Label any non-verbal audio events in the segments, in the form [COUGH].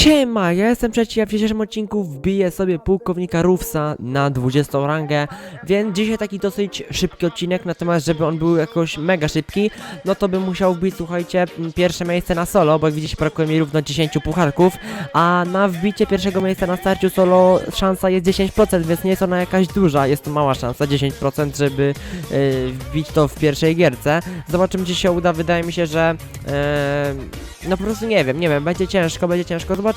Siema, ja jestem trzeci, a w dzisiejszym odcinku wbiję sobie pułkownika Rufsa na 20 rangę, więc dzisiaj taki dosyć szybki odcinek, natomiast żeby on był jakoś mega szybki, no to bym musiał wbić, słuchajcie, pierwsze miejsce na solo, bo jak widzicie brakuje mi równo 10 pucharków, a na wbicie pierwszego miejsca na starciu solo szansa jest 10%, więc nie jest ona jakaś duża, jest to mała szansa, 10%, żeby yy, wbić to w pierwszej gierce. Zobaczymy, czy się uda, wydaje mi się, że... Yy, no po prostu nie wiem, nie wiem, będzie ciężko, będzie ciężko, zobaczymy.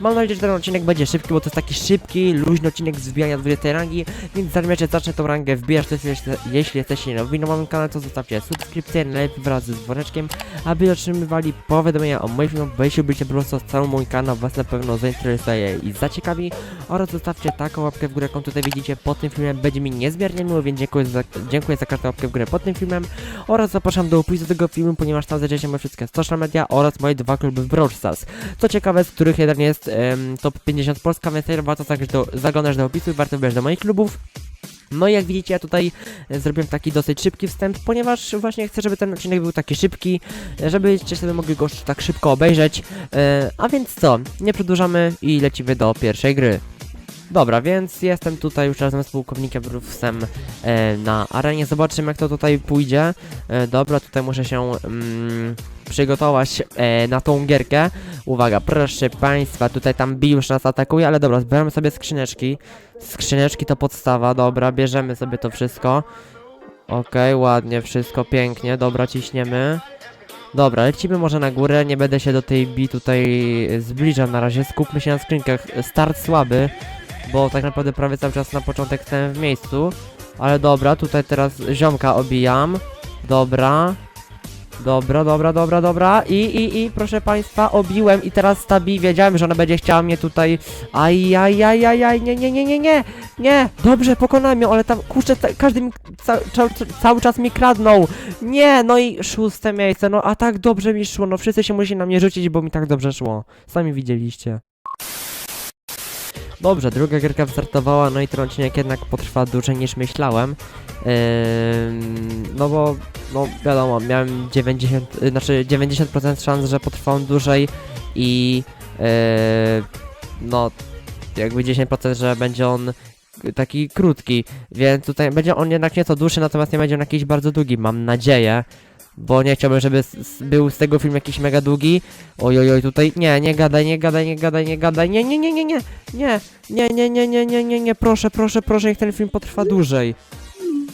Mam nadzieję, że ten odcinek będzie szybki, bo to jest taki szybki, luźny odcinek z wbijania 20 rangi, więc zanim jeszcze zacznę tą rangę wbijać, to jest, jeśli, jesteście nowi na moim kanale, to zostawcie subskrypcję, najlepiej wraz z dzwoneczkiem, aby otrzymywali powiadomienia o moich filmach, bo jeśli byście po prostu cały mój kanał, was na pewno zainteresuje i zaciekawi, oraz zostawcie taką łapkę w górę, jaką tutaj widzicie pod tym filmem, będzie mi niezmiernie miło, więc dziękuję za, dziękuję za każdą łapkę w górę pod tym filmem, oraz zapraszam do opisu tego filmu, ponieważ tam znajdziecie moje wszystkie social media oraz moje dwa kluby w Brawl Stars. Co ciekawe, których jeden jest em, top 50 Polska, więc warto także do, zaglądać do opisu i warto wybierać do moich klubów. No i jak widzicie, ja tutaj e, zrobiłem taki dosyć szybki wstęp, ponieważ właśnie chcę, żeby ten odcinek był taki szybki, e, żebyście sobie mogli go tak szybko obejrzeć. E, a więc co, nie przedłużamy i lecimy do pierwszej gry. Dobra, więc jestem tutaj już razem z pułkownikiem Rufsem e, na arenie. Zobaczymy, jak to tutaj pójdzie. E, dobra, tutaj muszę się mm, przygotować e, na tą gierkę. Uwaga, proszę państwa, tutaj tam Bi już nas atakuje, ale dobra, zbieramy sobie skrzyneczki. Skrzyneczki to podstawa, dobra, bierzemy sobie to wszystko. Okej, ładnie, wszystko pięknie, dobra, ciśniemy. Dobra, lecimy może na górę, nie będę się do tej Bi tutaj zbliżał na razie, skupmy się na skrzynkach. Start słaby, bo tak naprawdę prawie cały czas na początek stałem w miejscu. Ale dobra, tutaj teraz ziomka obijam. Dobra. Dobra, dobra, dobra, dobra. I, i, i, proszę państwa, obiłem i teraz stabi. Wiedziałem, że ona będzie chciała mnie tutaj. Aj, aj, aj, aj, aj, nie, nie, nie, nie, nie. Nie, dobrze, pokonałem ją, ale tam, kurczę, każdy mi, ca, ca, cały czas mi kradnął. Nie, no i szóste miejsce, no a tak dobrze mi szło, no wszyscy się musieli na mnie rzucić, bo mi tak dobrze szło. Sami widzieliście. Dobrze, druga gierka wystartowała, no i ten odcinek jednak potrwa dłużej niż myślałem. Ym, no bo, no wiadomo, miałem 90, y, znaczy 90% szans, że potrwa on dłużej i yy, no jakby 10%, że będzie on taki krótki, więc tutaj będzie on jednak nieco dłuższy, natomiast nie będzie on jakiś bardzo długi, mam nadzieję. Bo nie chciałbym, żeby był z tego film jakiś mega długi. Oj, oj, oj, tutaj nie, nie gadaj, nie gadaj, nie gadaj, nie gadaj, nie, nie, nie, nie, nie, nie, nie, nie, nie, nie, nie, nie, nie, proszę, proszę, proszę, niech ten film potrwa dłużej.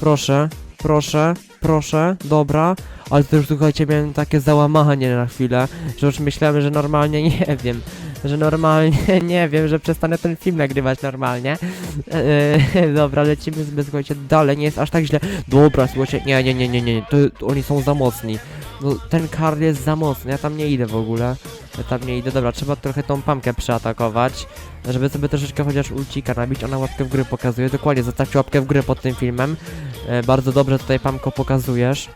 Proszę, proszę, proszę, dobra. Ale to już słuchajcie, miałem takie załamanie na chwilę, że już myślałem, że normalnie nie wiem, że normalnie [LAUGHS] nie wiem, że przestanę ten film nagrywać normalnie. Eee, [LAUGHS] dobra, lecimy sobie, słuchajcie, dalej, nie jest aż tak źle. Dobra, słuchajcie, nie, nie, nie, nie, nie, to, to oni są za mocni. No, ten Karl jest za mocny, ja tam nie idę w ogóle. Ja tam nie idę, dobra, trzeba trochę tą pamkę przeatakować, żeby sobie troszeczkę chociaż ulcika nabić, ona łapkę w górę pokazuje, dokładnie, zostawcie łapkę w górę pod tym filmem. E, bardzo dobrze tutaj pamko pokazujesz.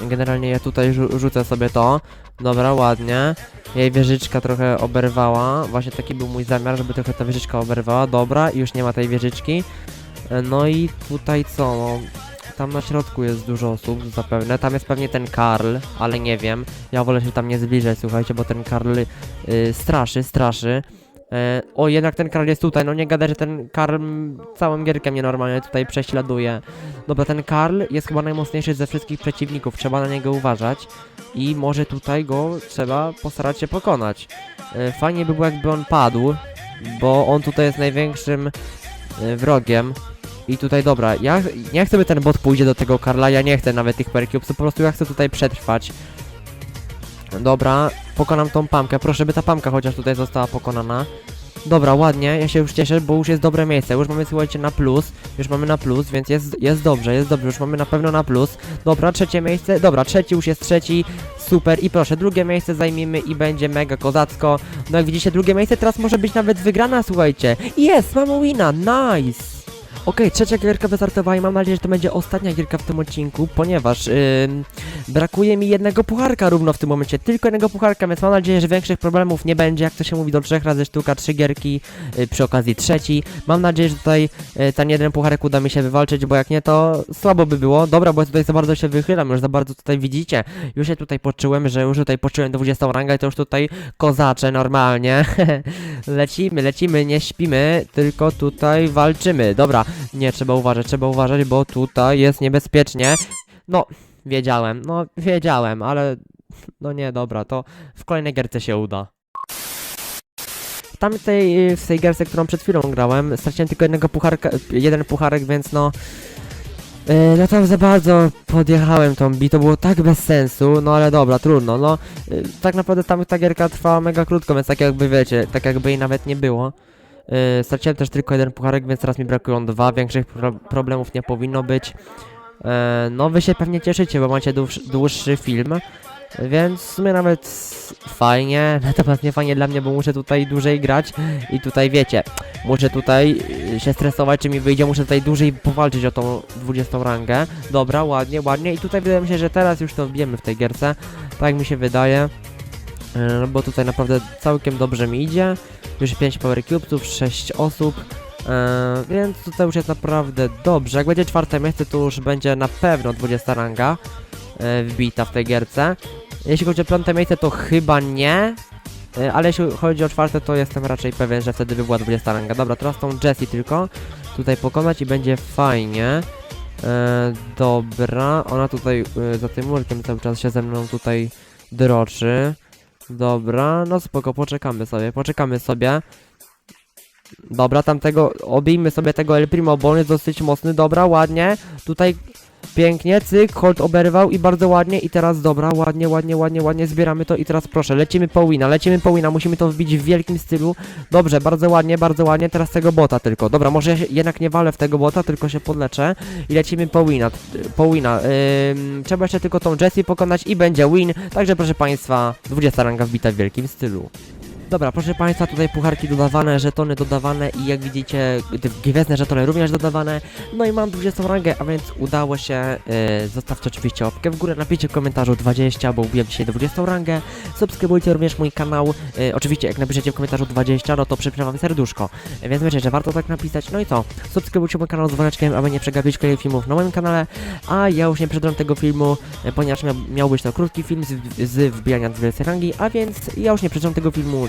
Generalnie ja tutaj rzu rzucę sobie to. Dobra, ładnie. Jej wieżyczka trochę oberwała. Właśnie taki był mój zamiar, żeby trochę ta wieżyczka oberwała. Dobra, już nie ma tej wieżyczki. E, No i tutaj co? No, tam na środku jest dużo osób zapewne. Tam jest pewnie ten Karl, ale nie wiem. Ja wolę się tam nie zbliżać, słuchajcie, bo ten Karl y, straszy, straszy. E, o, jednak ten Karl jest tutaj. No nie gadaj, że ten Karl całą gierkę mnie normalnie tutaj prześladuje. Dobra, ten Karl jest chyba najmocniejszy ze wszystkich przeciwników. Trzeba na niego uważać. I może tutaj go trzeba postarać się pokonać. E, fajnie by było, jakby on padł, bo on tutaj jest największym e, wrogiem. I tutaj, dobra, ja nie chcę, by ten bot pójdzie do tego Karla, ja nie chcę nawet tych percubes, po prostu ja chcę tutaj przetrwać. Dobra, pokonam tą pamkę, proszę by ta pamka chociaż tutaj została pokonana. Dobra, ładnie, ja się już cieszę, bo już jest dobre miejsce, już mamy, słuchajcie, na plus, już mamy na plus, więc jest, jest dobrze, jest dobrze, już mamy na pewno na plus. Dobra, trzecie miejsce, dobra, trzeci już jest trzeci, super i proszę, drugie miejsce zajmijmy i będzie mega kozacko. No jak widzicie, drugie miejsce teraz może być nawet wygrana, słuchajcie. Jest, mamy wina, nice! Okej, trzecia gierka wystartowała i mam nadzieję, że to będzie ostatnia gierka w tym odcinku, ponieważ ym, brakuje mi jednego pucharka równo w tym momencie, tylko jednego pucharka, więc mam nadzieję, że większych problemów nie będzie, jak to się mówi, do trzech razy sztuka, trzy gierki, y, przy okazji trzeci. Mam nadzieję, że tutaj y, ten jeden pucharek uda mi się wywalczyć, bo jak nie, to słabo by było. Dobra, bo ja tutaj za bardzo się wychylam, już za bardzo tutaj widzicie, już się tutaj poczułem, że już tutaj poczułem 20 rangę i to już tutaj kozacze normalnie. [LAUGHS] lecimy, lecimy, nie śpimy, tylko tutaj walczymy. Dobra, nie, trzeba uważać, trzeba uważać, bo tutaj jest niebezpiecznie. No, wiedziałem, no wiedziałem, ale no nie, dobra, to w kolejnej gierce się uda. W tamtej, w tej gierce, którą przed chwilą grałem, straciłem tylko jednego pucharka, jeden pucharek, więc no... Yy, no tam za bardzo podjechałem tą bi, to było tak bez sensu, no ale dobra, trudno, no yy, tak naprawdę tam ta gierka trwała mega krótko, więc tak jakby wiecie, tak jakby jej nawet nie było. Yy, straciłem też tylko jeden pucharek, więc teraz mi brakują dwa, większych pro problemów nie powinno być. Yy, no wy się pewnie cieszycie, bo macie dłuższy, dłuższy film, więc w sumie nawet fajnie, [LAUGHS] natomiast nie fajnie dla mnie, bo muszę tutaj dłużej grać i tutaj wiecie, muszę tutaj y, się stresować, czy mi wyjdzie, muszę tutaj dłużej powalczyć o tą 20 rangę. Dobra, ładnie, ładnie i tutaj wydaje mi się, że teraz już to wbijemy w tej gierce, tak mi się wydaje, Yy, bo tutaj naprawdę całkiem dobrze mi idzie, już 5 power cubesów, 6 osób, yy, więc tutaj już jest naprawdę dobrze, jak będzie czwarte miejsce, to już będzie na pewno 20 ranga yy, wbita w tej gierce. Jeśli chodzi o piąte miejsce, to chyba nie. E, Ale jeśli chodzi o czwarte, to jestem raczej pewien, że wtedy by była 20 ranga. Dobra, teraz tą Jessie tylko tutaj pokonać i będzie fajnie. E, dobra, ona tutaj e, za tym murkiem cały czas się ze mną tutaj droczy. Dobra, no spoko, poczekamy sobie, poczekamy sobie. Dobra, tamtego, obijmy sobie tego El Primo, bo on jest dosyć mocny, dobra, ładnie. Tutaj Pięknie, cyk, Holt oberwał i bardzo ładnie i teraz dobra, ładnie, ładnie, ładnie, ładnie zbieramy to i teraz proszę, lecimy po wina, lecimy po wina, musimy to wbić w wielkim stylu. Dobrze, bardzo ładnie, bardzo ładnie, teraz tego bota tylko. Dobra, może ja się jednak nie walę w tego bota, tylko się podleczę i lecimy po wina, po wina. Ym, trzeba jeszcze tylko tą Jessie pokonać i będzie win, także proszę Państwa, 20 ranga wbita w wielkim stylu. Dobra, proszę Państwa, tutaj pucharki dodawane, żetony dodawane i jak widzicie, gwiezdne żetony również dodawane. No i mam 20 rangę, a więc udało się. Yy, zostawcie oczywiście łapkę w górę, napiszcie w komentarzu 20, bo ubiłem dzisiaj 20 rangę. Subskrybujcie również mój kanał. Yy, oczywiście, jak napiszecie w komentarzu 20, no to przypnę wam serduszko. Yy, więc myślę, że warto tak napisać. No i co? Subskrybujcie mój kanał z dzwoneczkiem, aby nie przegapić kolejnych filmów na moim kanale. A ja już nie przedłużam tego filmu, yy, ponieważ miał, miał być to krótki film z, z wbijania 20 rangi, a więc ja już nie przedłużam tego filmu.